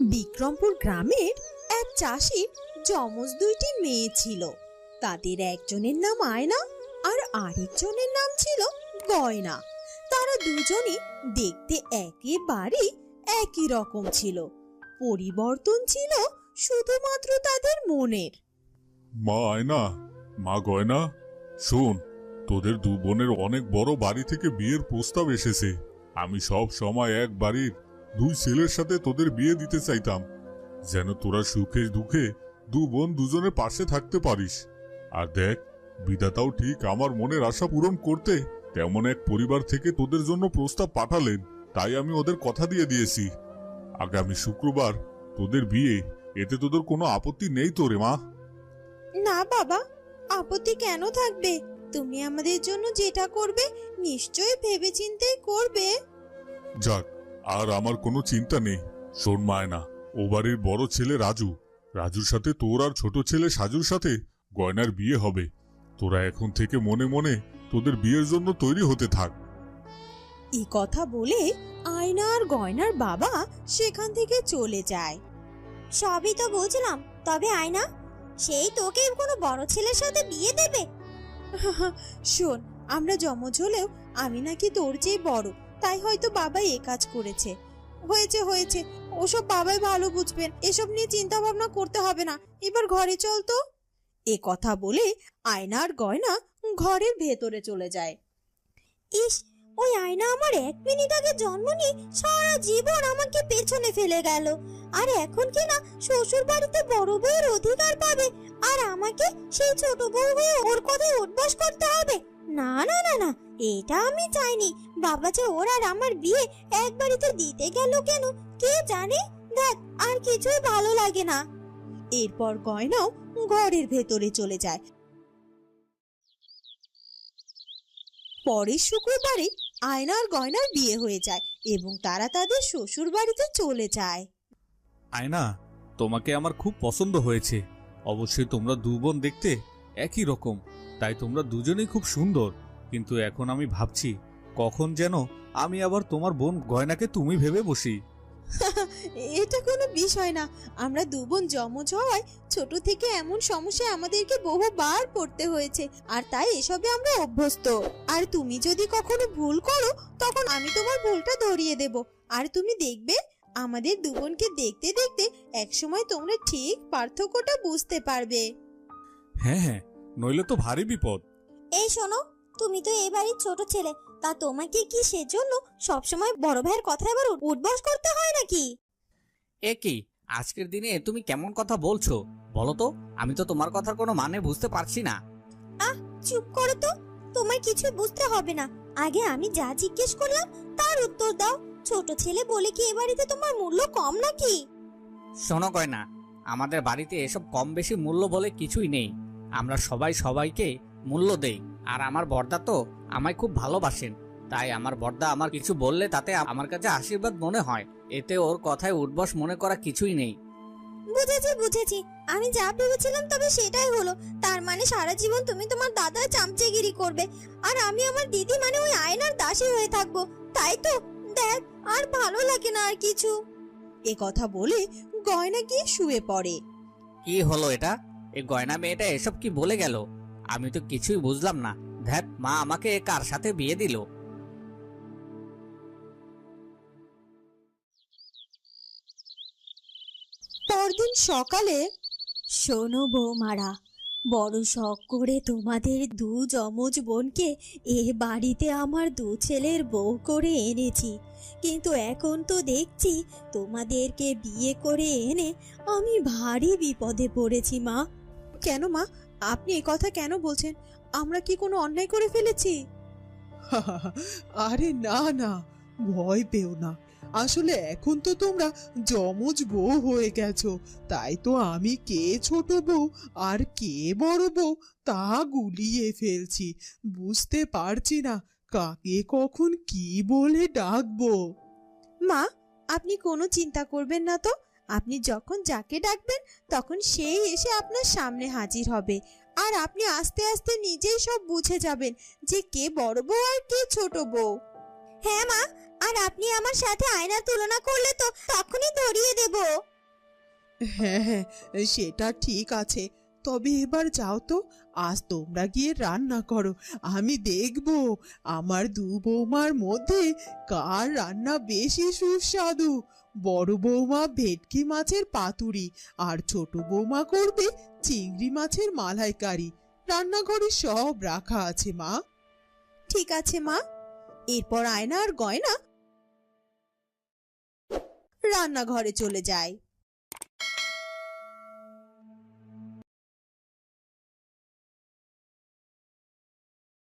বিক্রমপুর গ্রামের এক চাষির যমজ দুইটি মেয়ে ছিল। তাদের একজনের নাম আয়না আর আরেকজনের নাম ছিল গয়না। তারা দুজনই দেখতে একেবারে একই রকম ছিল। পরিবর্তন ছিল শুধুমাত্র তাদের মনের। মা আয়না, মা গয়না, শোন, তোদের দু বোনের অনেক বড় বাড়ি থেকে বিয়ের প্রস্তাব এসেছে। আমি সব সময় এক বাড়ির দুই ছেলের সাথে তোদের বিয়ে দিতে চাইতাম। যেন তোরা সুখে দুঃখে দু বোন দুজনের পাশে থাকতে পারিস। আর দেখ বিধাতাও ঠিক আমার মনের আশা পূরণ করতে তেমন এক পরিবার থেকে তোদের জন্য প্রস্তাব পাঠালেন তাই আমি ওদের কথা দিয়ে দিয়েছি। আগামী শুক্রবার তোদের বিয়ে এতে তোদের কোনো আপত্তি নেই তো রে মা? না বাবা আপত্তি কেন থাকবে? তুমি আমাদের জন্য যেটা করবে নিশ্চয়ই ভেবেচিন্তেই করবে। যাক আর আমার কোনো চিন্তা নেই। শোন মায়না, ও বাড়ির বড় ছেলে রাজু। রাজুর সাথে তোর আর ছোট ছেলে সাজুর সাথে গয়নার বিয়ে হবে। তোরা এখন থেকে মনে মনে তোদের বিয়ের জন্য তৈরি হতে থাক। এই কথা বলে আয়না আর গয়নার বাবা সেখান থেকে চলে যায়। সবই তো বুঝলাম, তবে আয়না, সেই তোকে কোনো বড় ছেলের সাথে বিয়ে দেবে? শোন, আমরা জমজ হলেও আমি নাকি তোর চেয়ে বড়। তাই হয়তো বাবাই এ কাজ করেছে। হয়েছে হয়েছে। ওসব বাবাই ভালো বুঝবেন। এসব নিয়ে চিন্তা ভাবনা করতে হবে না। এবার ঘরে চল তো। এ কথা বলে আয়নার গয়না ঘরের ভেতরে চলে যায়। ইস, ওই আয়না আমার এক মিনিট আগে জন্ম নিয়ে সারা জীবন আমাকে পেছনে ফেলে গেল। আর এখন কি না শ্বশুর বাড়িতে বড় বউয়ের অধিকার পাবে? আর আমাকে সেই ছোট বউ হয়ে ওর কথায় উঠবাস করতে হবে? না না না না। এটা আমি চাইনি। বাবা যে ওর আর আমার বিয়ে এক বাড়িতে দিতে গেল কেন? কে জানে? দেখ, আর কিছুই ভালো লাগে না। এরপর গয়নাও ঘরের ভেতরে চলে যায়। পরের শুক্রবারে আয়না আর গয়নার বিয়ে হয়ে যায় এবং তারা তাদের শ্বশুর বাড়িতে চলে যায়। আয়না, তোমাকে আমার খুব পছন্দ হয়েছে। অবশ্যই তোমরা দু বোন দেখতে একই রকম, তাই তোমরা দুজনেই খুব সুন্দর। কিন্তু এখন আমি ভাবছি কখন যেন আমি আবার তোমার বোন গয়নাকে তুমি ভেবে বসি। এটা কোনো বিষয় না। আমরা দু বোন জমজ হওয়ায় ছোট থেকে এমন সমস্যায় আমাদেরকে বহুবার পড়তে হয়েছে আর তাই এসবে আমরা অভ্যস্ত। আর তুমি যদি কখনো ভুল করো তখন আমি তোমার ভুলটা ধরিয়ে দেব। আর তুমি দেখবে আমাদের দু বোনকে দেখতে দেখতে একসময় তোমরা ঠিক পার্থক্যটা বুঝতে পারবে। হ্যাঁ হ্যাঁ নইলে তো ভারী বিপদ। এই শোনো তুমি তো বাড়ির ছোট ছেলে। তা তোমাকে কি সেজন্য সবসময় বড় ভাইয়ের কথা এবার উঠবস করতে হয় নাকি? এ কি? আজকের দিনে তুমি কেমন কথা বলছো? বলো তো আমি তো তোমার কথার কোনো মানে বুঝতে পারছি না। আহ চুপ করো তো। তোমার কিছু বুঝতে হবে না। আগে আমি যা জিজ্ঞেস করলাম তার উত্তর দাও। ছোট ছেলে বলে কি এ বাড়িতে তোমার মূল্য কম নাকি? শোনো গয়না আমাদের বাড়িতে এসব কম বেশি মূল্য বলে কিছুই নেই। আমরা সবাই সবাইকে মূল্য দেই। আর আমার বর্দা তো আমায় খুব ভালোবাসেন। তাই আমার বর্দা আমার কিছু বললে তাতে আমার কাছে আশীর্বাদ মনে হয়। এতে ওর কথায় উঠবস মনে করা কিছুই নেই। বুঝেছি বুঝেছি। আমি যা ভেবেছিলাম তবে সেটাই হলো। তার মানে সারা জীবন তুমি তোমার দাদার চামচেগিরি করবে। আর আমি আমার দিদি মানে ওই আয়নার দাসী হয়ে থাকব। তাই তো? দেখ আর ভালো লাগে না আর কিছু। এ কথা বলে গয়না গিয়ে শুয়ে পড়ে। কি হলো এটা? এই গয়না মেয়েটা এসব কি বলে গেল? আমি তো কিছুই বুঝলাম না। ধ্যাত মা আমাকে কার সাথে বিয়ে দিল? পরদিন সকালে, শোনো বৌমারা, বড় শখ করে তোমাদের দু যমজ বোনকে এ বাড়িতে আমার দু ছেলের বউ করে এনেছি। কিন্তু এখন তো দেখছি তোমাদেরকে বিয়ে করে এনে আমি ভারী বিপদে পড়েছি মা। কেন মা? আপনি এ কথা কেন বলছেন? আমরা কি কোনো অন্যায় করে ফেলেছি? আরে না না ভয় পেও না। আসলে এখন তো তোমরা যমজ বউ হয়ে গেছো। তাই তো আমি কে ছোট বউ আর কে বড় বউ তা গুলিয়ে ফেলছি। বুঝতে পারছি না কাকে কখন কি বলে ডাকবো। মা আপনি কোনো চিন্তা করবেন না তো? আপনি যখন যাকে ডাকবেন, তখন সেই এসে আপনার সামনে হাজির হবে। আর আপনি আস্তে আস্তে নিজেই সব বুঝে যাবেন যে কে বড় বউ আর কে ছোট বউ। হ্যাঁ মা, আর আপনি আমার সাথে আয়নার তুলনা করলে তো তখনই ধরিয়ে দেব। হ্যাঁ হ্যাঁ সেটা ঠিক আছে। তবে এবার যাও তো আজ তোমরা গিয়ে রান্না করো। আমি দেখব আমার দু বৌমার মধ্যে কার রান্না বেশি সুস্বাদু। বড় বৌমা ভেটকি মাছের পাতুরি আর ছোট বৌমা করবে চিংড়ি মাছের মালাইকারি। রান্নাঘরে সব রাখা আছে, মা। ঠিক আছে, মা। এরপর আয়না আর গয়না রান্নাঘরে চলে যায়।